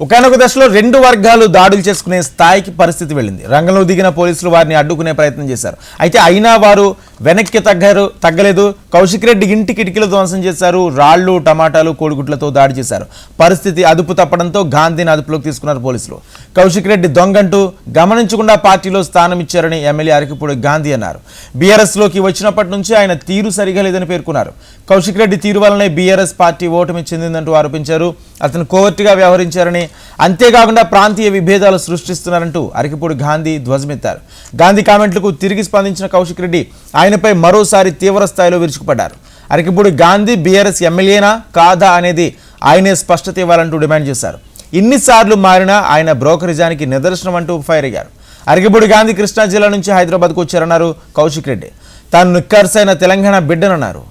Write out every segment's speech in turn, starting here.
ఒకనొక దశలో రెండు వర్గాలు దాడులు చేసుకునే స్థాయికి పరిస్థితి వెళ్ళింది. రంగంలో దిగిన పోలీసులు వారిని అడ్డుకునే ప్రయత్నం చేశారు. అయితే అయినా వారు వెనక్కి తగ్గారు తగ్గలేదు. కౌశిక్ రెడ్డి ఇంటి కిటికీలు ధ్వంసం చేశారు రాళ్ళు టమాటాలు కోడిగుడ్లతో దాడి చేశారు. పరిస్థితి అదుపు తప్పడంతో గాంధీని అదుపులోకి తీసుకున్నారు పోలీసులు. కౌశిక్ రెడ్డి దొంగంటూ గమనించకుండా పార్టీలో స్థానం ఇచ్చారని ఎమ్మెల్యే అరకిపూడి గాంధీ అన్నారు. బీఆర్ఎస్లోకి వచ్చినప్పటి నుంచి ఆయన తీరు సరిగా లేదని పేర్కొన్నారు. కౌశిక్ రెడ్డి తీరు వల్లనే బీఆర్ఎస్ పార్టీ ఓటమి చెందిందంటూ ఆరోపించారు. అతను కోవర్టుగా వ్యవహరించారని అంతేకాకుండా ప్రాంతీయ విభేదాలు సృష్టిస్తున్నారంటూ అరకిపూడి గాంధీ ధ్వజమెత్తారు. గాంధీ కామెంట్లకు తిరిగి స్పందించిన కౌశిక్ రెడ్డి ఆయనపై మరోసారి తీవ్ర స్థాయిలో విరుచుకుపడ్డారు అరకిపూడి గాంధీ బీఆర్ఎస్ ఎమ్మెల్యేనా కాదా అనేది ఆయనే స్పష్టత ఇవ్వాలంటూ డిమాండ్ చేశారు. ఇన్నిసార్లు మారినా ఆయన బ్రోకరిజానికి నిదర్శనం అంటూ ఫైర్ అయ్యారు. అరకిపూడి గాంధీ కృష్ణా జిల్లా నుంచి హైదరాబాద్కు వచ్చారన్నారు కౌశిక్ రెడ్డి. తాను నిక్కర్సైన తెలంగాణ బిడ్డనన్నారు.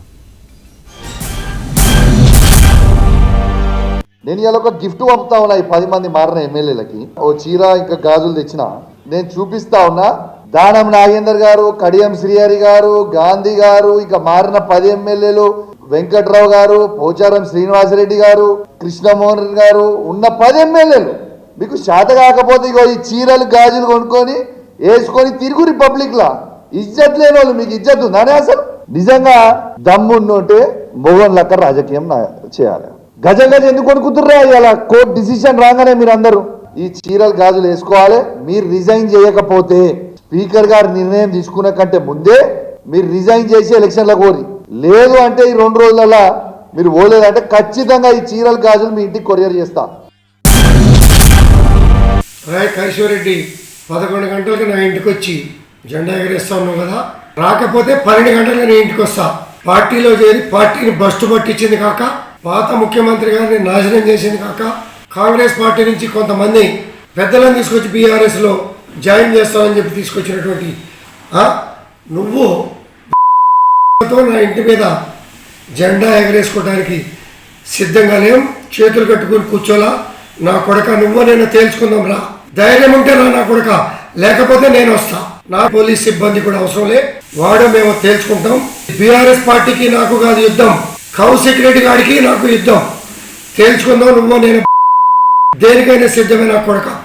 నేను ఇలా ఒక గిఫ్ట్ పంపుతా ఉన్నా ఈ పది మంది మారిన ఎమ్మెల్యేలకి. ఓ చీర ఇంకా గాజులు తెచ్చిన. నేను చూపిస్తా ఉన్నా దానం నాగేందర్ గారు కడియం శ్రీహరి గారు గాంధీ గారు ఇక మారిన పది ఎమ్మెల్యేలు వెంకట్రావు గారు పోచారం శ్రీనివాసరెడ్డి గారు కృష్ణమోహన్ రెడ్డి గారు ఉన్న పది ఎమ్మెల్యేలు. మీకు శాత కాకపోతే ఇగో ఈ చీరలు గాజులు కొనుక్కొని వేసుకొని తిరుగు రిపబ్లిక్ లా ఇజ్జత్ లేని వాళ్ళు మీకు ఇజ్జత్ ఉందానే అసలు? నిజంగా దమ్మున్నోటే మోహన్ లక్క రాజకీయం చేయాలి. గజ గజ ఎందుకు కొనుక్కుతుర్రా ఇలా కోర్టు డిసిషన్ రాగానే మీరు అందరూ ఈ చీరలు గాజులు వేసుకోవాలి. మీరు రిజైన్ చేయకపోతే స్పీకర్ గారు నిర్ణయం తీసుకునే కంటే ముందే మీరు రిజైన్ చేసి ఎలక్షన్ల కోరి లేదు అంటే ఈ రెండు రోజులలో మీరు పోలేదంటే ఖచ్చితంగా ఈ చీరలు గాజులు మీ ఇంటికి కొరియర్ చేస్తా. రాయ్ కైశ్వరెడ్డి పదకొండు గంటలకు నా ఇంటికి వచ్చి జెండా ఎగరేస్తా ఉన్నావు కదా? రాకపోతే పన్నెండు గంటలకు నీ ఇంటికి వస్తా పార్టీలో చేరి పార్టీని బస్టు పట్టించింది కాక పాత ముఖ్యమంత్రి గారిని నాశనం చేసింది కాక కాంగ్రెస్ పార్టీ నుంచి కొంతమంది పెద్దలను తీసుకొచ్చి బీఆర్ఎస్లో జాయిన్ చేస్తామని చెప్పి తీసుకొచ్చినటువంటి నువ్వు తో నా ఇంటి మీద జెండా ఎగరేసుకోవడానికి సిద్ధంగా లేం చేతులు కట్టుకుని కూర్చోలా. నా కొడక నువ్వు నేను తేల్చుకుందాం రా. ధైర్యం ఉంటే రా నా కొడక. లేకపోతే నేను వస్తా. నా పోలీస్ సిబ్బంది కూడా అవసరం లే. వాడు మేము తేల్చుకుంటాం. బీఆర్ఎస్ పార్టీకి నాకు కాదు యుద్ధం. కౌశిక్ రెడ్డి గారికి నాకు యుద్ధం. తేల్చుకుందాం నువ్వు నేను. దేనికైనా సిద్ధమే నా కొడక.